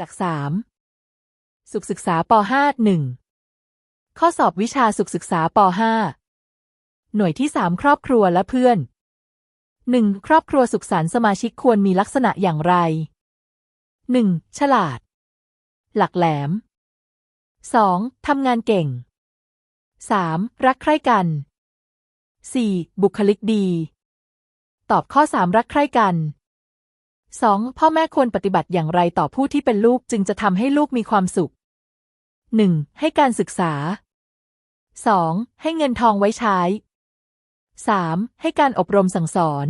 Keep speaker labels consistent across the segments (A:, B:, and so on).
A: จากสามสุขศึกษาป .5 หนึ่งข้อสอบวิชาสุขศึกษาป .5 หน่วยที่สามครอบครัวและเพื่อนหนึ่งครอบครัวสุขสันต์สมาชิกควรมีลักษณะอย่างไรหนึ่งฉลาด หลักแหลมสองทำงานเก่งสามรักใคร่กันสี่บุคลิกดี ตอบข้อสามรักใคร่กัน 2. พ่อแม่ควรปฏิบัติอย่างไรต่อผู้ที่เป็นลูกจึงจะทำให้ลูกมีความสุข 1. ให้การศึกษา 2. ให้เงินทองไว้ใช้ 3. ให้การอบรมสั่งสอน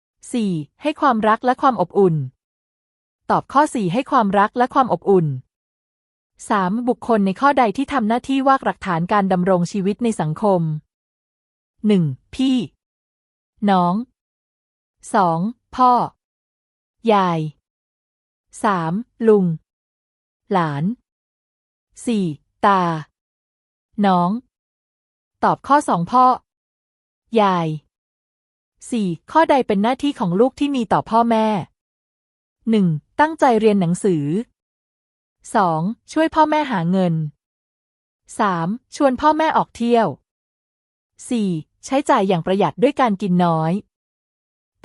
A: 4. ให้ความรักและความอบอุ่น ตอบข้อ 4 ให้ความรักและความอบอุ่น 3. บุคคลในข้อใดที่ทำหน้าที่วากหลักฐานการดำรงชีวิตในสังคม 1. พี่ น้อง 2. พ่อ ยายสามลุง หลานสี่ตา น้อง ตอบข้อสองพ่อ ยายสี่ข้อใดเป็นหน้าที่ของลูกที่มีต่อพ่อแม่หนึ่งตั้งใจเรียนหนังสือสองช่วยพ่อแม่หาเงินสามชวนพ่อแม่ออกเที่ยวสี่ใช้จ่ายอย่างประหยัดด้วยการกินน้อย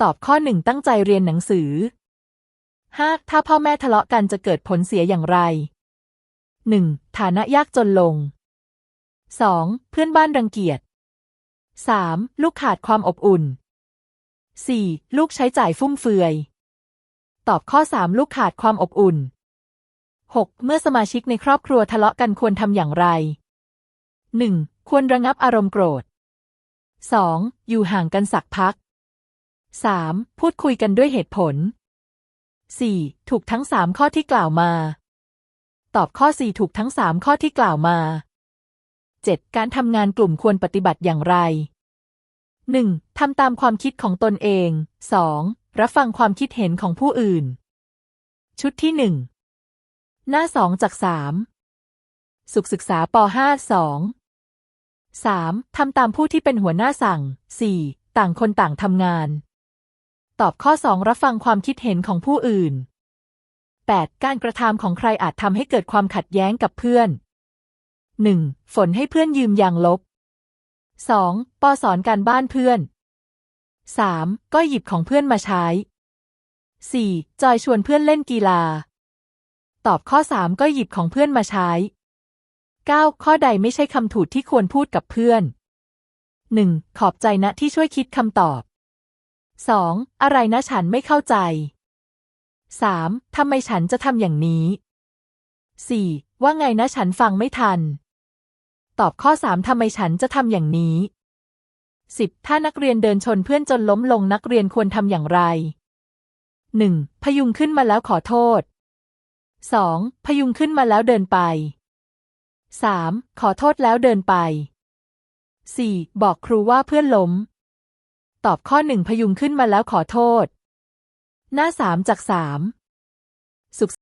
A: ตอบข้อหนึ่งตั้งใจเรียนหนังสือ ห้าถ้าพ่อแม่ทะเลาะกันจะเกิดผลเสียอย่างไรหนึ่งฐานะยากจนลงสองเพื่อนบ้านรังเกียจสามลูกขาดความอบอุ่นสี่ลูกใช้จ่ายฟุ่มเฟือย ตอบข้อสามลูกขาดความอบอุ่นหกเมื่อสมาชิกในครอบครัวทะเลาะกันควรทำอย่างไรหนึ่งควรระงับอารมณ์โกรธสองอยู่ห่างกันสักพักสามพูดคุยกันด้วยเหตุผล 4. ถูกทั้งสามข้อที่กล่าวมา ตอบข้อ 4 ถูกทั้งสามข้อที่กล่าวมา 7. การทำงานกลุ่มควรปฏิบัติอย่างไร 1. ทำตามความคิดของตนเอง 2. รับฟังความคิดเห็นของผู้อื่น ชุดที่ 1 หน้า 2 จาก 3 สุขศึกษาป .5 2 3. ทำตามผู้ที่เป็นหัวหน้าสั่ง 4. ต่างคนต่างทำงาน ตอบข้อ 2 รับฟังความคิดเห็นของผู้อื่น 8. การกระทำของใครอาจทำให้เกิดความขัดแย้งกับเพื่อน 1. ฝนให้เพื่อนยืมยางลบ 2. ปอสอนการบ้านเพื่อน 3. ก็หยิบของเพื่อนมาใช้ 4. จอยชวนเพื่อนเล่นกีฬา ตอบข้อ 3 ก็หยิบของเพื่อนมาใช้ 9. ข้อใดไม่ใช่คำถูดที่ควรพูดกับเพื่อน 1. ขอบใจนะที่ช่วยคิดคำตอบ 2. อะไรนะฉันไม่เข้าใจ 3. ทำไมฉันจะทำอย่างนี้ 4. ว่าไงนะฉันฟังไม่ทัน ตอบข้อ3ทำไมฉันจะทำอย่างนี้ 10. ถ้านักเรียนเดินชนเพื่อนจนล้มลงนักเรียนควรทำอย่างไร 1. พยุงขึ้นมาแล้วขอโทษ 2. พยุงขึ้นมาแล้วเดินไป 3. ขอโทษแล้วเดินไป 4. บอกครูว่าเพื่อนล้ม ตอบข้อหนึ่งพยุงขึ้นมาแล้วขอโทษ หน้าสามจากสามสุข